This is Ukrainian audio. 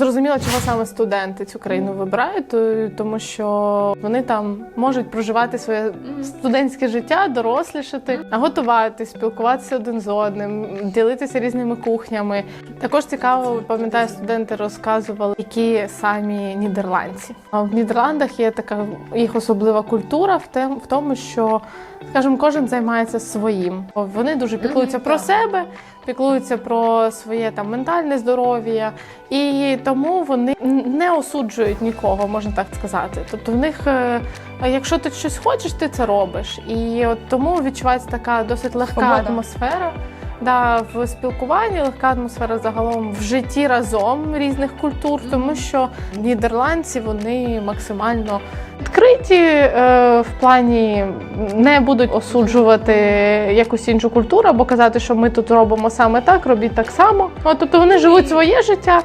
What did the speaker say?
Зрозуміло, чого саме студенти цю країну вибирають, тому що вони там можуть проживати своє студентське життя, дорослішати, готувати, спілкуватися один з одним, ділитися різними кухнями. Також цікаво, пам'ятаю, студенти розказували, які самі нідерландці. А в Нідерландах є така їх особлива культура в тем- в тому, що скажімо, кожен займається своїм. Вони дуже піклуються про себе, піклуються про своє там ментальне здоров'я, і тому вони не осуджують нікого, можна так сказати. Тобто в них, е, якщо ти щось хочеш, ти це робиш. І от тому відчувається така досить легка Свобода. атмосфера. Да, в спілкуванні легка атмосфера загалом в житті разом різних культур, тому що нідерландці вони максимально відкриті е, в плані не будуть осуджувати якусь іншу культуру або казати, що ми тут робимо саме так, робіть так само. От, тобто вони живуть своє життя,